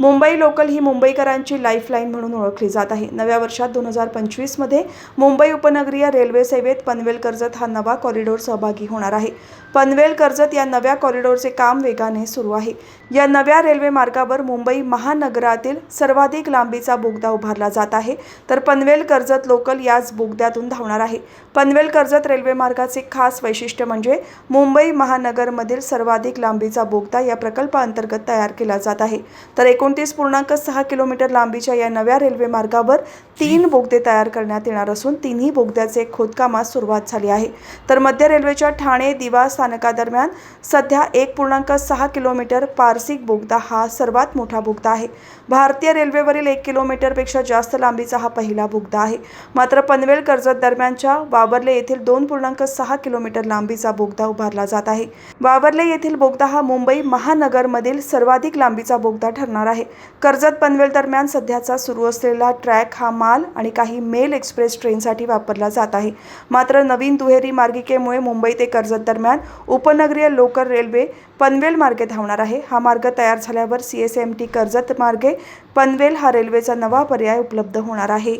Mumbai local ही मुंबईकरांची lifeline म्हणून ओळखली जात आहे. नव्या वर्षात दोन हजार पंचवीसमध्ये मुंबई उपनगरीय रेल्वे सेवेत पनवेल कर्जत हा नवा कॉरिडॉर सहभागी होणार आहे. पनवेल कर्जत या नव्या कॉरिडॉरचे काम वेगाने सुरू आहे. या नव्या रेल्वे मार्गावर मुंबई महानगरातील सर्वाधिक लांबीचा बोगदा उभारला जात आहे. तर पनवेल कर्जत लोकल याच बोगद्यातून धावणार आहे. पनवेल कर्जत रेल्वे मार्गाचे खास वैशिष्ट्य म्हणजे मुंबई महानगरमधील सर्वाधिक लांबीचा बोगदा या प्रकल्पाअंतर्गत तयार केला जात आहे. तर एकूण एकोणतीस पूर्णांक सहा किलोमीटर लांबीच्या या नव्या रेल्वे मार्गावर तीन बोगदे तयार करण्यात येणार असून तिन्ही बोगद्याचे खोदकामास सुरुवात झाली आहे. तर मध्य रेल्वेच्या ठाणे दिवा स्थानकादरम्यान सध्या एक पूर्णांक सहा किलोमीटर पारसिक बोगदा हा सर्वात मोठा बोगदा आहे. भारतीय रेल्वेवरील एक किलोमीटरपेक्षा जास्त लांबीचा हा पहिला बोगदा आहे. मात्र पनवेल कर्जत दरम्यानच्या वावरले येथील दोन पूर्णांक सहा किलोमीटर लांबीचा बोगदा उभारला जात आहे. वावरले येथील बोगदा हा मुंबई महानगरमधील सर्वाधिक लांबीचा बोगदा ठरणार आहे. कर्जत पनवेल दरम्यान सध्याचा सुरू असलेला ट्रॅक हा माल आणि काही मेल एक्सप्रेस ट्रेनसाठी वापरला जात आहे. मात्र नवीन दुहेरी मार्गिकेमुळे मुंबई ते कर्जत दरम्यान उपनगरीय लोकल रेल्वे पनवेल मार्गे धावणार आहे. हा मार्ग तयार झाल्यावर C S M T Karjat मार्गे पनवेल हा रेल्वेचा नवा पर्याय उपलब्ध होणार आहे.